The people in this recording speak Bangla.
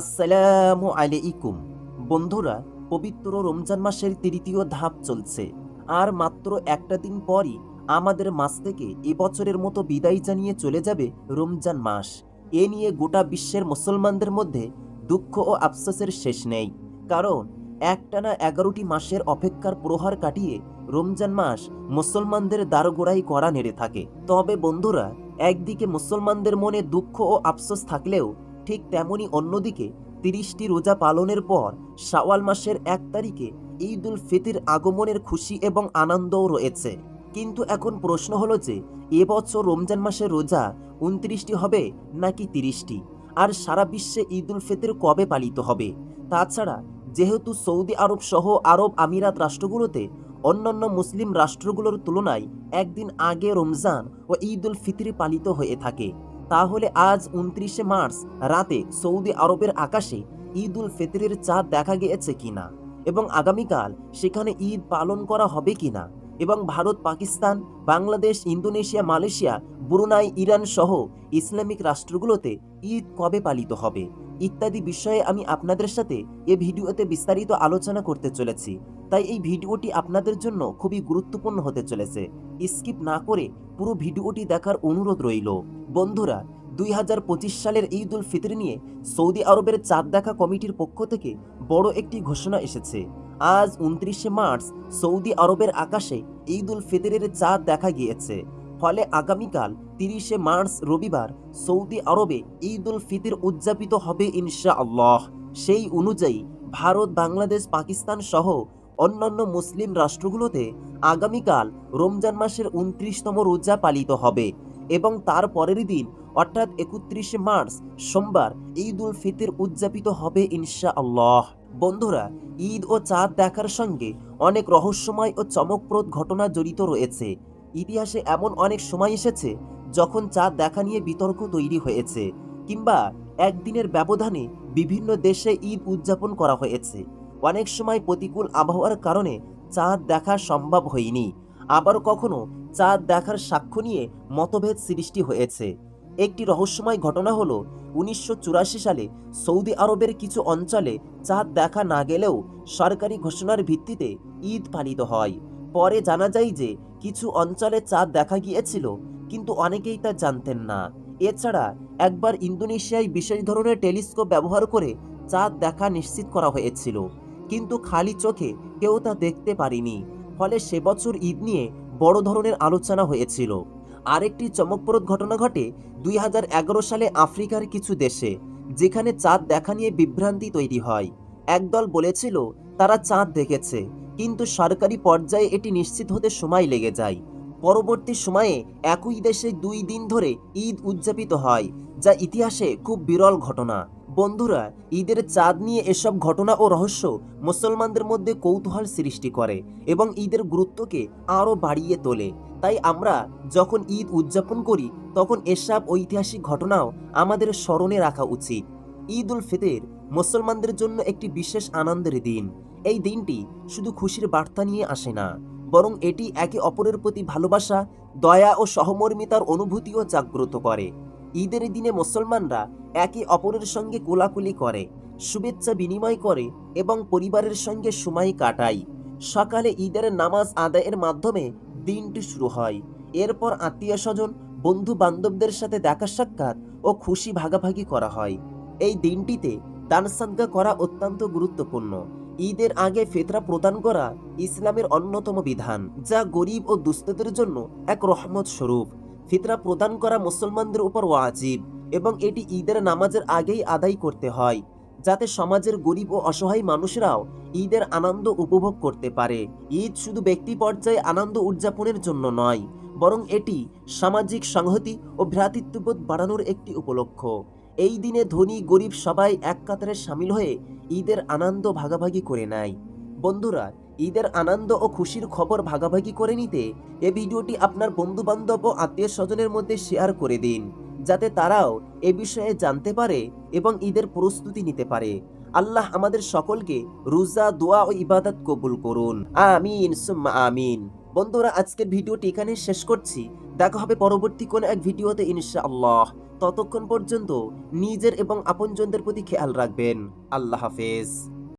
আসসালামু আলাইকুম। বন্ধুরা, পবিত্র রমজান মাসের তৃতীয় ধাপ চলছে। আর মাত্র একটা দিন পরই আমাদের মাস থেকে এবছরের মতো বিদায় জানিয়ে চলে যাবে রমজান মাস। এ নিয়ে গোটা বিশ্বের মুসলমানদের মধ্যে দুঃখ ও আফসোসের শেষ নেই। কারণ একটানা এগারোটি মাসের অপেক্ষার প্রহার কাটিয়ে রমজান মাস মুসলমানদের দারগোড়াই করা নেড়ে থাকে। তবে বন্ধুরা, একদিকে মুসলমানদের মনে দুঃখ ও আফসোস থাকলেও ঠিক তেমনি অন্যদিকে তিরিশটি রোজা পালনের পর শাওয়াল মাসের এক তারিখে ঈদ উল ফিতির আগমনের খুশি এবং আনন্দও রয়েছে। কিন্তু এখন প্রশ্ন হলো যে এবছর রমজান মাসের রোজা উনত্রিশটি হবে নাকি তিরিশটি? আর সারা বিশ্বে ঈদ উল ফিতর কবে পালিত হবে? তাছাড়া, যেহেতু সৌদি আরব সহ আরব আমিরাত রাষ্ট্রগুলোতে অন্যান্য মুসলিম রাষ্ট্রগুলোর তুলনায় একদিন আগে রমজান ও ঈদ উল ফিতর পালিত হয়ে থাকে। তাহলে আজ উনত্রিশে মার্চ, রাতে সৌদি আরবের আকাশে ঈদ উল ফিতরের চাঁদ দেখা গিয়েছে কিনা এবং আগামীকাল সেখানে ঈদ পালন করা হবে কিনা এবং Bharat, Pakistan, Bangladesh, Indonesia, Malaysia, Brunei, Iran সহ ইসলামিক রাষ্ট্রগুলোতে ঈদ কবে পালিত হবে ইত্যাদি বিষয়ে আমি আপনাদের সাথে এ ভিডিওতে বিস্তারিত আলোচনা করতে চলেছি। তাই এই ভিডিওটি আপনাদের জন্য খুবই গুরুত্বপূর্ণ হতে চলেছে। স্কিপ না করে পুরো ভিডিওটি দেখার অনুরোধ রইল। বন্ধুরা, দুই হাজার পঁচিশ সালের ঈদ উল ফিতর নিয়ে সৌদি আরবের চাঁদ দেখা কমিটির পক্ষ থেকে বড় একটি ঘোষণা এসেছে। আজ উনত্রিশে মার্চ, সৌদি আরবের আকাশে ঈদ উল ফিতরের চাঁদ দেখা গিয়েছে। ফলে আগামীকাল তিরিশে মার্চ রবিবার সৌদি আরবে ঈদ উল ফিতর উদযাপিত হবে ইনশা আল্লাহ সেই অনুযায়ী ভারত, বাংলাদেশ, পাকিস্তান সহ অন্যান্য মুসলিম রাষ্ট্রগুলোতে আগামীকাল রমজান মাসের উনত্রিশতম রোজা পালিত হবে এবং তার পরের দিন, অর্থাৎ একত্রিশে মার্চ, সোমবার ঈদ উল ফিতর উদযাপিত হবে ইনশা আল্লাহ বন্ধুরা, ঈদ ও চাঁদ দেখার সঙ্গে অনেক রহস্যময় ও চমকপ্রদ ঘটনা জড়িত রয়েছে। ইতিহাসে এমন অনেক সময় এসেছে যখন চাঁদ দেখা নিয়ে বিতর্ক তৈরি হয়েছে কিংবা একদিনের ব্যবধানে বিভিন্ন দেশে ঈদ উদযাপন করা হয়েছে। অনেক সময় প্রতিকূল আবহাওয়ার কারণে চাঁদ দেখা সম্ভব হয়নি। আবার কখনো চাঁদ দেখার সাক্ষ্য নিয়ে মতভেদ সৃষ্টি হয়েছে। একটি রহস্যময় ঘটনা হলো, উনিশশো চুরাশি সালে সৌদি আরবের কিছু অঞ্চলে চাঁদ দেখা না গেলেও সরকারি ঘোষণার ভিত্তিতে ঈদ পালিত হয়। পরে জানা যায় যে, কিছু অঞ্চলে চাঁদ দেখা গিয়েছিল, কিন্তু অনেকেই তা জানতেন না। এছাড়া একবার ইন্দোনেশিয়ায় বিশেষ ধরনের টেলিস্কোপ ব্যবহার করে চাঁদ দেখা নিশ্চিত করা হয়েছিল। কিন্তু খালি চোখে কেউ তা দেখতে পারেনি। ফলে সে বছর ঈদ নিয়ে বড় ধরনের আলোচনা হয়েছিল। আরেকটি চমকপ্রদ ঘটনা ঘটে দুই হাজার এগারো সালে আফ্রিকার কিছু দেশে, যেখানে চাঁদ দেখা নিয়ে বিভ্রান্তি তৈরি হয়। একদল বলেছিল, তারা চাঁদ দেখেছে, কিন্তু সরকারি পর্যায়ে এটি নিশ্চিত হতে সময় লেগে যায়। পরবর্তী সময়ে একই দেশে দুই দিন ধরে ঈদ উদযাপিত হয়, যা ইতিহাসে খুব বিরল ঘটনা। বন্ধুরা, ঈদের চাঁদ নিয়ে এসব ঘটনা ও রহস্য মুসলমানদের মধ্যে কৌতূহল সৃষ্টি করে এবং ঈদের গুরুত্বকে আরও বাড়িয়ে তোলে। তাই আমরা যখন ঈদ উদযাপন করি, তখন এসব ঐতিহাসিক ঘটনাও আমাদের স্মরণে রাখা উচিত। ঈদ উল ফিতর মুসলমানদের জন্য একটি বিশেষ আনন্দের দিন। এই দিনটি শুধু খুশির বার্তা নিয়ে আসে না, বরং এটি একে অপরের প্রতি ভালোবাসা, দয়া ও সহমর্মিতার অনুভূতিও জাগ্রত করে। ঈদের দিনে মুসলমানরা একে অপরের সঙ্গে কোলাকুলি করে, শুভেচ্ছা বিনিময় করে এবং পরিবারের সঙ্গে সময় কাটায়। সকালে ঈদের নামাজ আদায়ের মাধ্যমে দিনটি শুরু হয়। এরপর আত্মীয় স্বজন বন্ধু বান্ধবদের সাথে দেখা সাক্ষাৎ ও খুশি ভাগাভাগি করা হয়। এই দিনটিতে দান সাদগা করা অত্যন্ত গুরুত্বপূর্ণ। ঈদের আগে ফেতরা প্রদান করা ইসলামের অন্যতম বিধান, যা গরিব ও দুস্থদের জন্য এক রহমত স্বরূপ। ফিতরা প্রদান করা মুসলমানদের উপর ওয়াজিব এবং এটি ঈদের নামাজের আগেই আদায় করতে হয়, যাতে সমাজের গরিব ও অসহায় মানুষরাও ঈদের আনন্দ উপভোগ করতে পারে। ঈদ শুধু ব্যক্তি পর্যায়ে আনন্দ উদযাপনের জন্য নয়, বরং এটি সামাজিক সংহতি ও ভ্রাতৃত্ববোধ বাড়ানোর একটি উপলক্ষ। এই দিনে ধনী, গরিব সবাই এক কাতারে সামিল হয়ে ঈদের আনন্দ ভাগাভাগি করে নেয়। বন্ধুরা ঈদের আনন্দ ও খুশির খবর ভাগাভাগি করে নিতে এ ভিডিওটি আপনার বন্ধু বান্ধব ও আত্মীয় স্বজনের মধ্যে শেয়ার করে দিন, যাতে তারাও এ বিষয়ে জানতে পারে এবং ঈদের প্রস্তুতি নিতে পারে। আল্লাহ আমাদের সকলকে রোজা, দোয়া ও ইবাদত কবুল করুন। আমিন, সুম্মা আমিন। বন্ধুরা, আজকের ভিডিওটি এখানে শেষ করছি। দেখা হবে পরবর্তী কোনো এক ভিডিওতে, ইনশাআল্লাহ। ততক্ষণ পর্যন্ত নিজের এবং আপনজনদের প্রতি খেয়াল রাখবেন। আল্লাহ হাফেজ।